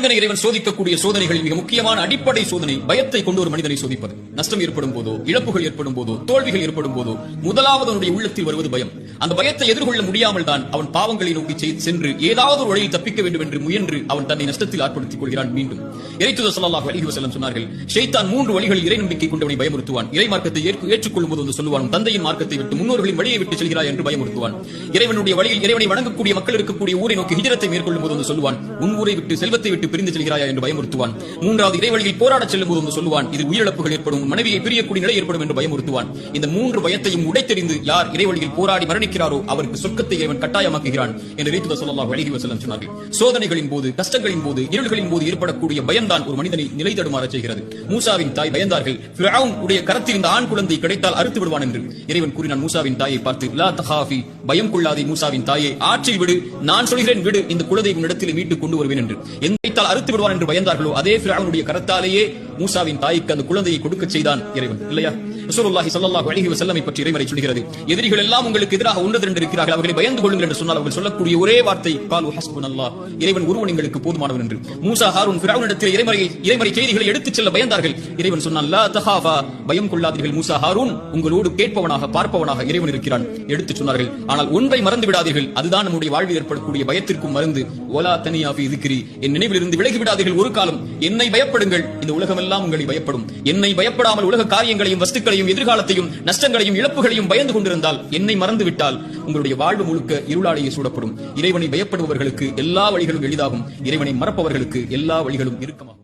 மனிதனை இறைவன் சோதிக்கக்கூடிய சோதனைகளில் மிக முக்கியமான அடிப்படை சோதனை பயத்தை கொண்டு ஒரு மனிதனை சோதிப்பது. நஷ்டம் ஏற்படும் போதோ இழப்புகள் ஏற்படும் போதோ தோல்விகள் ஏற்படும் போதோ முதலாவது அவனுடைய உள்ளத்தில் வருவது பயம். அந்த பயத்தை எதிர்கொள்ள முடியாமல் தான் அவன் பாவங்களை நோக்கி சென்று ஏதாவது ஒரு வழியில் தப்பிக்க வேண்டும் என்று முயன்று அவன் தன்னை நஷ்டத்தில் ஆட்படுத்திக் கொள்கிறான் மீண்டும். இறைத்துதர் சொல்லாஹ் அலிஹி வசலம் சொன்னார்கள் ஷைத்தான் மூன்று வழிகளில் இறை நம்பிக்கை கொண்டவனை பயமுறுத்துவான். இறை மார்க்கத்தை ஏற்றுக்கொள்ளும் போது வந்து சொல்லுவான் தந்தையின் மார்க்கத்தை விட்டு முன்னோர்களின் வழியை விட்டு செல்கிறாய் என்று பயமுறுத்துவான். இறைவனுடைய வழியில் இறைவனை வணங்கக்கூடிய மக்கள் இருக்கக்கூடிய ஊரை நோக்கி ஹிஜரத்தை மேற்கொள்ளும் போது வந்து சொல்லுவான் உன் ஊரை விட்டு செல்வத்தை விட்டு பிரிந்து செல்கிறாயா என்று பயமுறுத்துவான். மூன்றாவது இறைவழியில் போராடச் செல்லும் போது சொல்லுவான். இது உயிரிழப்புகள் ஏற்படும் மனைவியை பிரியக்கூடிய நிலை ஏற்படும் என்று பயமுறுத்துவான். இந்த மூன்று பயத்தையும் உடைத்தெறிந்து யார் இறைவழியில் போராடி மரணிக்கிறாரோ அவருக்கு சொர்க்கத்தை இறைவன் கட்டாயமாக்குகிறான் என்று ரீத்து ஸல்லல்லாஹு அலைஹி வசலம் சொன்னார்கள். சோதனைகளின் போது கஷ்டங்களின் போது இருள்களின் போது ஏற்படக்கூடிய பயம்தான் ஒரு மனிதனை நிலை தடுமாற செய்கிறது. மூசாவின் தாய் பயந்தார்கள். உடைய கரத்தில் இந்த ஆண் குழந்தை கிடைத்தால் அறுத்து விடுவான் என்று இறைவன் கூறினான். மூசாவின் தாயை பார்த்து லா தஹாஃபி பயம் கொள்ளாதே மூசாவின் தாயை. ஆற்றில் விடு நான் சொல்கிறேன் விடு இந்த குழந்தை உன்னிடத்தில் மீட்டு கொண்டு வருவேன் என்று. எந்த கைத்தால் அறுத்து விடுவான் என்று பயந்தார்களோ அதே பிராவனுடைய கரத்தாலேயே மூசாவின் தாய்க்கு அந்த குழந்தையை கொடுக்க செய்தான் இறைவன். இல்லையா? ரசூலுல்லாஹி ஸல்லல்லாஹு அலைஹி வஸல்லம் பற்றி இறைமறை சொல்கிறது எதிரிகள் எல்லாம் உங்களுக்கு எதிராக ஒன்று திரண்டு இருக்கிறார்கள் அவர்களை பயந்து கொள்ளுங்கள் என்று சொன்னால் அவர்கள் சொல்லக்கூடிய ஒரே வார்த்தை காலு ஹஸ்புனல்லாஹ் இறைவன் ஒருவன் எங்களுக்கு போதுமானவன் என்று. மூசா ஹாரூன் ஃபிரௌனிடத்தில் இறைமறை இறைமறை செய்திகளை எடுத்துச் செல்ல பயந்தார்கள். இறைவன் சொன்னான் லா தஹாஃபா. பயம் கொள்ளாதீர்கள் மூசா ஹாரூன். உங்களோடு கேட்பவனாக பார்ப்பவனாக இறைவன் இருக்கிறான் எடுத்துச் சொன்னார்கள். ஆனால் ஒன்றை மறந்து விடாதீர்கள். அதுதான் நம்முடைய வாழ்வில் ஏற்படக்கூடிய பயத்திற்கும் மருந்து. ஓலா தனியா ஃபி திக்ரி. என் நினைவிலிருந்து விலகி விடாதீர்கள் ஒரு காலம். என்னை பயப்படுங்கள். இந்த உலகமெல்லாம் உங்களை பயப்படும். என்னை பயப்படாமல் உலக காரியங்களையும் வஸ்துக்களையும் எதிர்காலத்தையும் நஷ்டங்களையும் இழப்புகளையும் பயந்து கொண்டிருந்தால் என்னை மறந்து விட்டால் உங்களுடைய வாழ்வு முழுக்க இருளாலேயே சூடப்படும். இறைவனை பயப்படுபவர்களுக்கு எல்லா வழிகளும் எளிதாகும். இறைவனை மறப்பவர்களுக்கு எல்லா வழிகளும் இறுக்கமாகும்.